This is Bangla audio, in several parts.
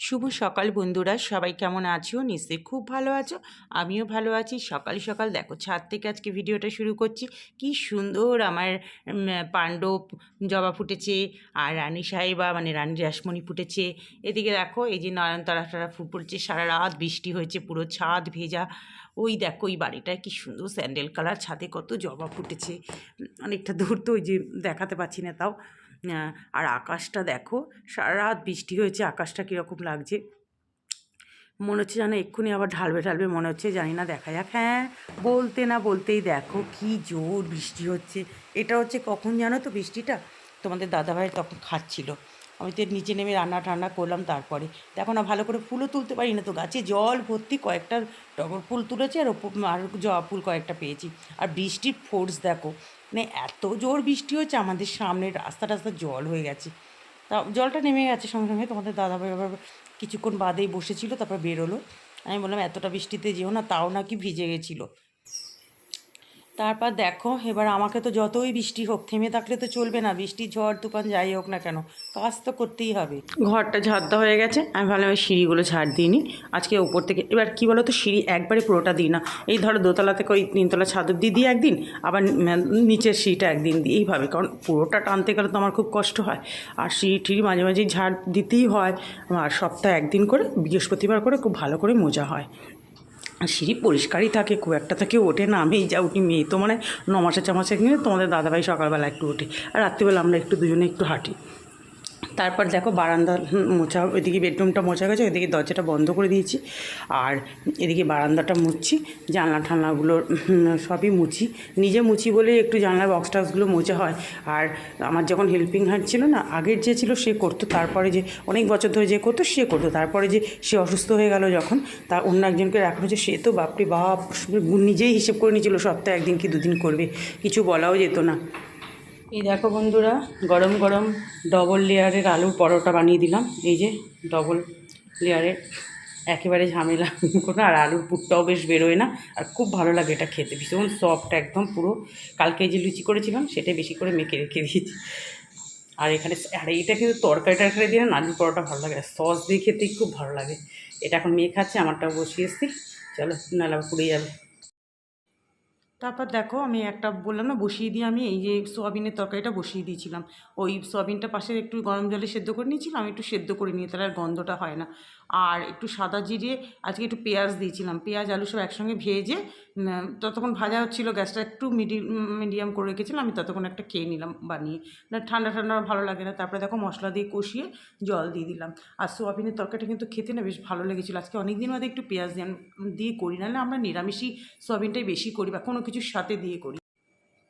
শুভ সকাল বন্ধুরা, সবাই কেমন আছো? নিশ্চয়ই খুব ভালো আছো, আমিও ভালো আছি। সকাল সকাল দেখো, ছাদ থেকে আজকে ভিডিওটা শুরু করছি। কি সুন্দর আমার পাণ্ডব জবা ফুটেছে, আর রানী সাহেবা মানে রানী রাসমণি ফুটেছে। এদিকে দেখো, এই যে নয়নতারা তারা ফুল পড়েছে সারা রাত বৃষ্টি হয়েছে, পুরো ছাদ ভেজা। ওই দেখো ওই বাড়িটায় কি সুন্দর স্যান্ডেল কালার, ছাদে কত জবা ফুটেছে। অনেকটা দূর তো ওই যে দেখাতে পাচ্ছি না তাও। আর আকাশটা দেখো সারা রাত বৃষ্টি হয়েছে, আকাশটা কীরকম লাগছে। মনে হচ্ছে যেন এক্ষুনি আবার ঢালবে ঢালবে, মনে হচ্ছে জানি না, দেখা যাক। হ্যাঁ বলতে না বলতেই দেখো, কি জোর বৃষ্টি হচ্ছে। এটা হচ্ছে কখন জানো তো বৃষ্টিটা? তোমাদের দাদাভাই তখন খাচ্ছিল। আমি তো নিচে নেমে রান্না টান্না করলাম তারপরে। দেখো না, ভালো করে ফুলও তুলতে পারি না তো গাছে জল ভর্তি কয়েকটা টগর ফুল তুলেছে আর আর জবা ফুল কয়েকটা পেয়েছি। আর বৃষ্টির ফোর্স দেখো মানে এত জোর বৃষ্টি হচ্ছে, আমাদের সামনে রাস্তা রাস্তা জল হয়ে গেছে। তা জলটা নেমে গেছে সঙ্গে সঙ্গে, তোমাদের দাদা ভাই আবার কিছুক্ষণ বাদেই বসেছিল, তারপর বেরোলো। আমি বললাম, এতটা বৃষ্টিতে যেও না, তাও নাকি ভিজে গেছিল। তারপর দেখো, এবার আমাকে তো যতই বৃষ্টি হোক, থেমে থাকলে তো চলবে না। বৃষ্টি, ঝড়, তুফান, যাই হোক না কেন, কাজ তো করতেই হবে। ঘরটা ঝাড় দেওয়া হয়ে গেছে, আমি ভাবলাম এই সিঁড়িগুলো ঝাড় দিইনি আজকে ওপর থেকে, এবার কী বলো তো সিঁড়ি একবারে পুরোটা দিই না। এই ধরো, দোতলা থেকে ওই তিনতলা ছাদ অব্দি দিই একদিন, আবার নিচের সিঁড়িটা একদিন দিই। এইভাবে, কারণ পুরোটা টানতে গেলে তো আমার খুব কষ্ট হয়। আর সিঁড়ি টিড়ি মাঝে মাঝে ঝাড় দিতেই হয়। আর সপ্তাহে একদিন করে, বৃহস্পতিবার করে খুব ভালো করে মোজা হয়। সিঁড়ি পরিষ্কারই থাকে, খুব একটা থেকে, ওঠে না, আমি যা উঠি, মেয়ে তো মানে ন মাসে কিনে তোমাদের দাদাভাই সকালবেলা একটু ওঠে, আর রাত্রিবেলা আমরা একটু দুজনে একটু হাঁটি। তারপর দেখো বারান্দা মোছা এদিকে বেডরুমটা মোছা গেছে এদিকে দরজাটা বন্ধ করে দিয়েছি। আর এদিকে বারান্দাটা মুছছি, জানলা ঠানলাগুলো সবই মুছি। নিজে মুছি বলে একটু জানলা বক্স টক্সগুলো মোছা হয়। আর আমার যখন হেল্পিং হ্যান্ড ছিল না, আগের যে ছিল সে করতো, তারপরে যে অনেক বছর ধরে যে করতো, সে করতো। তারপরে যে সে অসুস্থ হয়ে গেল যখন তা অন্য একজনকে রাখা হয়েছে, সে তো বাপরে বাপ, নিজেই হিসেব করে নিয়েছিল, সপ্তাহে একদিন কি দুদিন করবে, কিছু বলাও যেত না। এই দেখো বন্ধুরা, গরম গরম ডবল লেয়ারের আলুর পরোটা বানিয়ে দিলাম। এই যে ডবল লেয়ারের একেবারে ঝামেলা কোনো, আর আলুর পুরটাও বেশ বেরোয় না। আর খুব ভালো লাগে এটা খেতে, ভীষণ সফট একদম পুরো। কালকে যে লুচি করেছিলাম, সেটাই বেশি করে মেখে রেখে দিয়েছি। আর এখানে আর এইটা কিন্তু তরকারি টরকারি দিয়ে না আলুর পরোটা ভালো লাগে। সস দিয়ে খেতেই খুব ভালো লাগে। এটা এখন মেয়ে খাচ্ছে, আমারটাও বসিয়ে এসছি। চলো, নাহলে পুড়ে যাবে। তারপর দেখো আমি একটা বললাম না, বসিয়ে দিয়ে আমি এই যে সোয়াবিনের তরকারিটা বসিয়ে দিয়েছিলাম। ওই সোয়াবিনটা পাশে একটু গরম জলে সেদ্ধ করে নিয়েছিলাম, আমি একটু সেদ্ধ করে নিয়ে, তাহলে আর গন্ধটা হয় না। আর একটু সাদা জিরে, আজকে একটু পেঁয়াজ দিয়েছিলাম। পেঁয়াজ, আলু সব একসঙ্গে ভেজে ততক্ষণ ভাজা হচ্ছিল, গ্যাসটা একটু মিডি, মিডিয়াম করে রেখেছিলাম, আমি ততক্ষণ একটা খেয়ে নিলাম বানিয়ে। না, ঠান্ডা ঠান্ডা ভালো লাগে না, তারপরে দেখো মশলা দিয়ে কষিয়ে জল দিয়ে দিলাম। আর সোয়াবিনের তরকারিটা কিন্তু খেতে না বেশ ভালো লেগেছিলো। আজকে অনেক দিন বাদে একটু পেঁয়াজ দিয়ে করি, নাহলে আমরা নিরামিষই সোয়াবিনটাই বেশি করি বা কোনো কিছুর সাথে দিয়ে করি।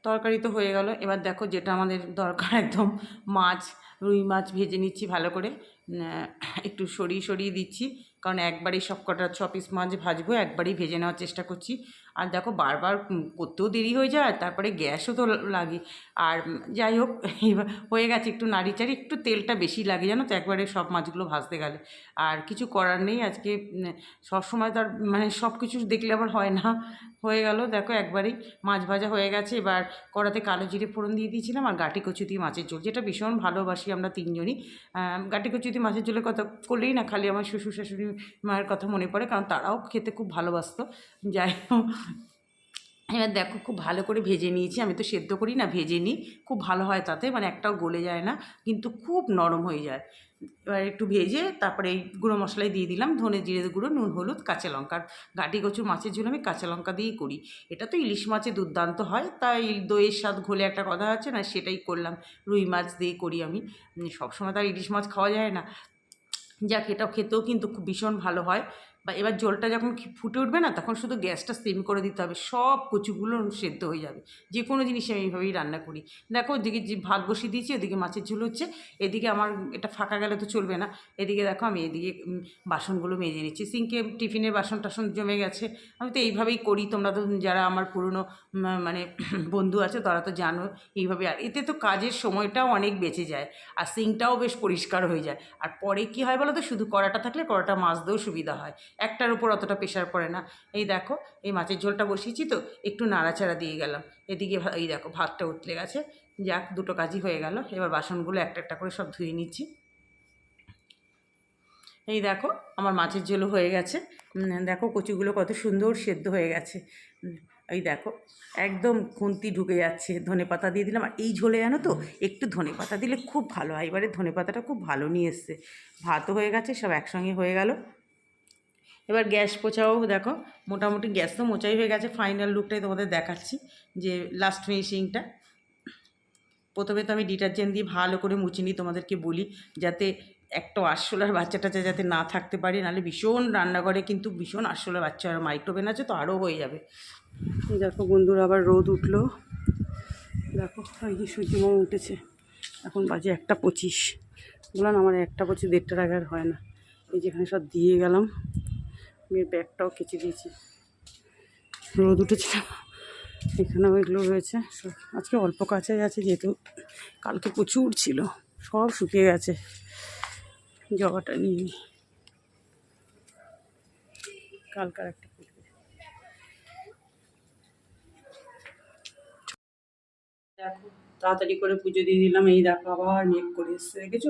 তরকারি তো হয়ে গেল। এবার দেখো যেটা আমাদের দরকার, একদম মাছ, রুই মাছ ভেজে নিচ্ছি ভালো করে। একটু সরিয়ে সরিয়ে দিচ্ছি। কারণ একবারই সব কটা ছ পিস মাছ ভাজবো, একবারই ভেজে নেওয়ার চেষ্টা করছি। আর দেখো, বারবার করতেও দেরি হয়ে যায় তারপরে গ্যাসও তো লাগে। আর যাই হোক হয়ে গেছে একটু নাড়িচাড়ি, একটু তেলটা বেশি লাগে জানো তো, একবারে সব মাছগুলো ভাজতে গেলে। আর কিছু করার নেই আজকে সবসময় তো আর মানে সব কিছু দেখলে আবার হয় না। হয়ে গেল, দেখো একবারেই মাছ ভাজা হয়ে গেছে। এবার কড়াতে কালো জিরে ফোড়ন দিয়ে দিয়েছিলাম, আর গাটি কচু দিয়ে মাছের ঝোল, যেটা ভীষণ ভালোবাসি আমরা তিনজনই। গাটি কচু দিয়ে মাছের ঝোলের কথা করলেই না, খালি আমার শ্বশুর শাশুড়ি মায়ের কথা মনে পড়ে, কারণ তারাও খেতে খুব ভালোবাসতো। যাই হোক, এবার দেখো খুব ভালো করে ভেজে নিয়েছি। আমি তো সেদ্ধ করি না, ভেজে নিই। খুব ভালো হয় তাতে মানে একটাও গলে যায় না, কিন্তু খুব নরম হয়ে যায়। এবার একটু ভেজে তারপরে এই গুঁড়ো মশলাই দিয়ে দিলাম ধনে জিরে গুঁড়ো, নুন, হলুদ, কাঁচা লঙ্কা। গাটি, কচুর, মাছের ঝোল আমি কাঁচা লঙ্কা দিয়েই করি। এটা তো ইলিশ মাছে দুর্দান্ত হয়, তাই দইয়ের স্বাদ ঘোলে একটা কথা আছে, না সেটাই করলাম। রুই মাছ দিয়ে করি আমি। সবসময় তো আর ইলিশ মাছ খাওয়া যায় না। যাক এটাও খেতেও কিন্তু খুব ভীষণ ভালো হয়। বা এবার জলটা যখন ফুটে উঠবে না, তখন শুধু গ্যাসটা সিম করে দিতে হবে। সব কচুগুলো সেদ্ধ হয়ে যাবে। যে কোনো জিনিস আমি এইভাবেই রান্না করি। দেখো ওদিকে যে ভাত বসিয়ে দিয়েছি, ওদিকে মাছের ঝোল হচ্ছে। এদিকে আমার এটা ফাঁকা গেলে তো চলবে না। এদিকে দেখো আমি এদিকে বাসনগুলো মেজে নিচ্ছি। সিঙ্কে টিফিনের বাসন টাসন জমে গেছে। আমি তো এইভাবেই করি। তোমরা তো যারা আমার পুরনো মানে বন্ধু আছে, তারা তো জানো এইভাবে। আর এতে তো কাজের সময়টাও অনেক বেঁচে যায়। আর সিঙ্কটাও বেশ পরিষ্কার হয়ে যায়। আর পরে কি হয় বলো তো? শুধু কড়াটা থাকলে কড়াটা মাছ মাজতেও সুবিধা হয়। একটার উপর অতটা প্রেশার পড়ে না। এই দেখো, এই মাছের ঝোলটা বসিয়েছি তো, একটু নাড়াচাড়া দিয়ে গেলাম। এদিকে এই দেখো, ভাতটা উতলে গেছে। যাক, দুটো কাজই হয়ে গেল। এবার বাসনগুলো একটা একটা করে সব ধুয়ে নিচ্ছি। এই দেখো, আমার মাছের ঝোলও হয়ে গেছে। দেখো কচুগুলো কত সুন্দর সেদ্ধ হয়ে গেছে। এই দেখো, একদম খুন্তি ঢুকে যাচ্ছে। ধনে পাতা দিয়ে দিলাম। আর এই ঝোলে জানো তো, একটু ধনে পাতা দিলে খুব ভালো হয়। এবারে ধনে পাতাটা খুব ভালো নিয়ে এসছে। ভাতও হয়ে গেছে, সব একসঙ্গে হয়ে গেল। এবার গ্যাস পোছাও দেখো, মোটামুটি গ্যাস তো মোচাই হয়ে গেছে ফাইনাল লুকটাই তোমাদের দেখাচ্ছি, যে লাস্ট ফিনিশিংটা প্রথমে তো আমি ডিটারজেন্ট দিয়ে ভালো করে মুছে নিই, তোমাদেরকে বলি, যাতে একটা আরশোলার বাচ্চা টাচ্চা যাতে না থাকতে পারে, নাহলে ভীষণ রান্নাঘরে কিন্তু ভীষণ আরশোলার বাচ্চা আর মাইক্রোওভেন আছে, তো আরও হয়ে যাবে। দেখো বন্ধুরা, আবার রোদ উঠল। দেখো, এই যে সূর্যমা উঠেছে, এখন বাজে একটা পঁচিশ। বললাম আমার একটা পঁচিশ, দেড়টার আগে আর হয় না। এই যেখানে সব দিয়ে গেলাম। মেয়ের ব্যাগটাও কেচে দিয়েছি। রোদ উঠেছে এখানে ওইগুলো রয়েছে। আজকে অল্প কাছেই আছে, যেহেতু কালকে প্রচুর ছিল। সব শুকিয়ে গেছে। জগাটা নিয়ে। কালকার একটা তাড়াতাড়ি করে পুজো দিয়ে দিলাম। এই দেখো, আবার মেঘ করে এসছে, দেখেছ?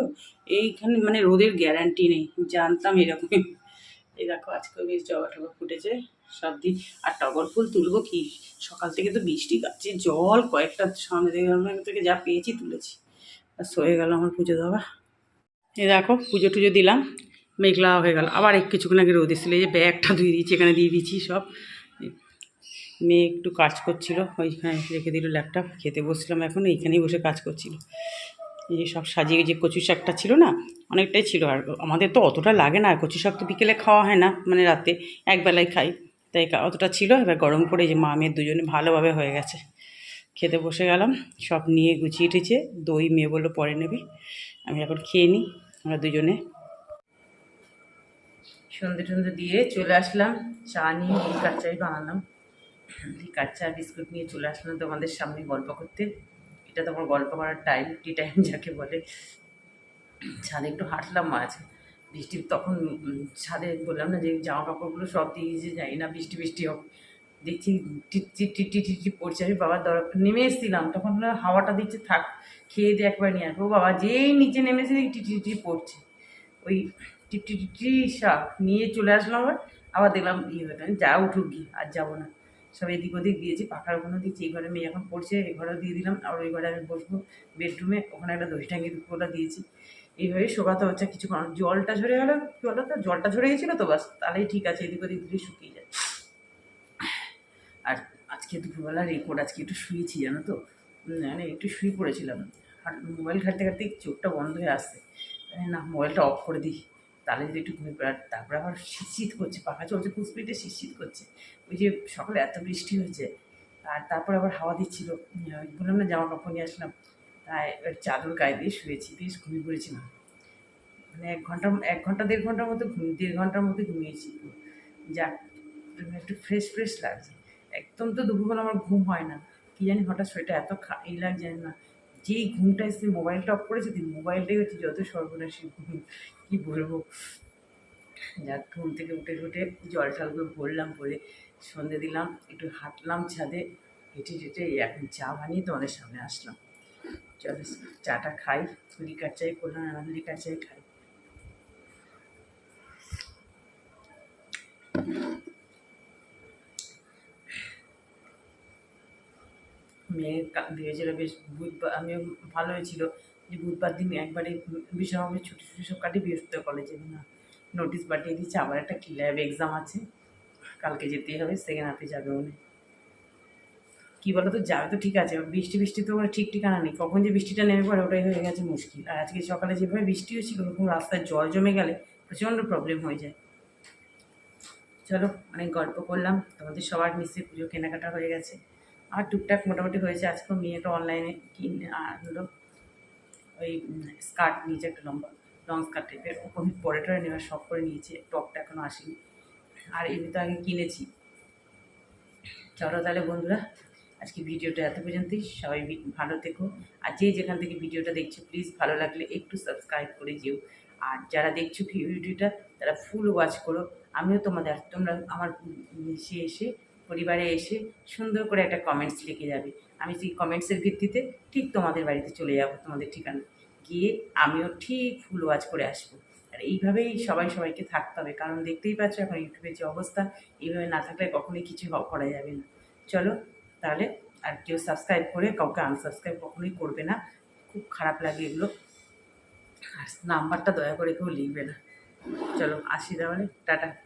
এইখানে মানে রোদের গ্যারান্টি নেই। জানতাম এরকমই। এই দেখো, আজকে বেশ জবা টবা ফুটেছে সব দিন। আর টগর ফুল তুলবো কি? সকাল থেকে তো বৃষ্টি গাছে জল কয়েকটা সামনে থেকে যা পেয়েছি তুলেছি। আর সয়ে গেল আমার পুজো দেওয়া এই দেখো, পুজো টুজো দিলাম, মেঘলা হয়ে গেল। আবার এক কিছুক্ষণ আগে রোদ এসেছিল যে ব্যাগটা ধুয়ে দিয়েছি, এখানে দিয়ে দিয়েছি সব। মেয়ে একটু কাজ করছিল, ওইখানে রেখে দিল ল্যাপটপ খেতে বসছিলাম এখন, এইখানেই বসে কাজ করছিল। এই সব সাজিয়ে যে কচু শাকটা ছিল না, অনেকটাই ছিল। আর আমাদের তো অতটা লাগে না কচু শাক তো বিকেলে খাওয়া হয় না মানে রাতে একবেলায় খাই। তাই অতটা ছিল, এবার গরম করে যে মা মেয়ের দুজনে ভালোভাবে হয়ে গেছে। খেতে বসে গেলাম, সব নিয়ে গুছিয়ে উঠেছে দই, মেয়ে বলল, পরে নেবে। আমি এখন খেয়ে নিই, আমরা দুজনে। সন্ধে টন্ধে দিয়ে চলে আসলাম, চা নিয়ে লিকার চাই বানালাম। লিকার চা বিস্কুট নিয়ে চলে আসলাম তোমাদের সামনে গল্প করতে। এটা তো আমার গল্প করার টাইম টি টাইম যাকে বলে। ছাদে একটু হাঁটলাম মাঝ। বৃষ্টি তখন ছাদে বললাম না যে জামা কাপড়গুলো সব দিয়ে যে যাই না, বৃষ্টি বৃষ্টি হোক। দেখছি টিটি টিটি টিটি পড়ছে। আমি বাবার দরকার নেমে এসেছিলাম। তখন হাওয়াটা দিচ্ছে, থাক, খেয়ে দিয়ে একবার নিয়ে আসব বাবা, যেই নিচে নেমেছে টিটি টিটি পড়ছে। ওই টিপটি টিপটি শাক নিয়ে চলে আসলাম আবার। আবার দেখলাম ইয়ে হয়ে যা উঠুক গিয়ে, আর যাব না। সব এদিক ওদিক দিয়েছি, পাখার ওখানে দিচ্ছি এই ঘরে মেয়ে এখন পড়ছে, এই ঘরেও দিয়ে দিলাম, আর ওই ঘরে আমি বসবো বেডরুমে, ওখানে একটা দই টাঙ্গি দুপুরটা দিয়েছি। এইভাবে শোকাতে হচ্ছে কিছুক্ষণ জলটা ঝরে গেল, কী বলো তো জলটা ঝরে গেছিল তো বাস, তাহলেই ঠিক আছে, এদিক ওদিক দিলে শুকিয়ে যায়। আর আজকে দুপুরবেলা রেকর্ড আজকে একটু শুয়েছি, জানো তো? মানে একটু শুয়ে পড়েছিলাম। আর মোবাইল ঘাটতে ঘাটতে চোখটা বন্ধ হয়ে আসছে। আমি না, মোবাইলটা অফ করে দিই। তাহলে যদি একটু ঘুমিয়ে পড়ে তারপরে আবার শীত করছে, পাখা চলছে খুব স্পিডে শীত করছে। ওই যে সকালে এত বৃষ্টি হয়েছে, আর তারপর আবার হাওয়া দিচ্ছিল। বললাম না, জামা কাপড় নিয়ে আসলাম। তাই চাদর গায়ে দিয়ে শুয়েছি, বেশ ঘুমিয়ে পড়েছিলাম। মানে এক ঘণ্টা এক ঘণ্টা, দেড় ঘণ্টার মতো ঘুম, দেড় ঘণ্টার মধ্যে ঘুমিয়েছি যাক একটু ফ্রেশ ফ্রেশ লাগছে। একদম তো দুপুরবেলা আমার ঘুম হয় না। কি জানি হঠাৎ শরীরটা এত খা এই লাগছে না। যেই ঘুমটা এসে মোবাইলটা অফ করেছে দিন মোবাইলটাই হচ্ছে যত সর্বনাশী ঘুম। কী বলব? যাক, ঘুম থেকে উঠে উঠে জল টলগুলো ভরলাম, ভরে সন্ধে দিলাম, একটু হাঁটলাম ছাদে, হেঁটে হেঁটে এখন চা বানিয়ে তোমাদের সামনে আসলাম। চলো, চাটা খাই লিকার চাই করলাম এখন লিকার খাই। মেয়ে ভেবেছিল বেশ বুধবার, আমিও ভালো হয়েছিল যে বুধবার দিন একবারে বিশ্বকর্মের ছুটি ছুটি সব কাটিয়ে বৃহস্পতিবার কলেজে না নোটিশ পাঠিয়ে দিচ্ছে আবার একটা কি ল্যাব এক্সাম আছে। কালকে যেতেই হবে সেকেন্ড হাফে যাবে উনি। কী বলো তো যাবে তো ঠিক আছে, বৃষ্টি বৃষ্টি তো ওখানে ঠিক ঠিকানা নেই। কখন যে বৃষ্টিটা নেমে পড়ে ওটাই হয়ে গেছে মুশকিল। আর আজকে সকালে যেভাবে বৃষ্টি হয়েছিল ওরকম রাস্তায় জল জমে গেলে প্রচণ্ড প্রবলেম হয়ে যায়। চলো, অনেক গল্প করলাম। তোমাদের সবার নিশ্চয়ই পুজো কেনাকাটা হয়ে গেছে। আর টুকটাক মোটামুটি হয়েছে। আজকেও মেয়েটা অনলাইনে কিনে আনলো ওই স্কার্ট নিয়েছে একটা লম্বা লং স্কার্ট টাইপের ওপর পরে টরে নেওয়ার শখ করে নিয়েছে। টপটা এখনও আসেনি। আর এমনি তো আগে কিনেছি। চলো তাহলে বন্ধুরা, আজকে ভিডিওটা এত পর্যন্তই। সবাই ভালো থেকো। আর যে যেখান থেকে ভিডিওটা দেখছ প্লিজ ভালো লাগলে একটু সাবস্ক্রাইব করে যেও। আর যারা দেখছ ভিডিওটা, তারা ফুল ওয়াচ করো। আমিও তোমাদের, তোমরা আমার এসে এসে পরিবারে এসে সুন্দর করে একটা কমেন্টস লিখে যাবে। আমি সেই কমেন্টসের ভিত্তিতে ঠিক তোমাদের বাড়িতে চলে যাব, তোমাদের ঠিকানা। গিয়ে আমিও ঠিক ফুল ওয়াজ করে আসব। আর এইভাবেই সবাই সবাইকে থাকতে হবে। কারণ দেখতেই পাচ্ছ এখন ইউটিউবের যে অবস্থা, এইভাবে না থাকলে কখনোই কিছু করা যাবে না। চলো, তাহলে আর কেউ সাবস্ক্রাইব করে কাউকে আনসাবস্ক্রাইব কখনোই করবে না। খুব খারাপ লাগে এগুলো। আর নাম্বারটা দয়া করে কেউ লিখবে না। চলো, আসি তাহলে। টাটা।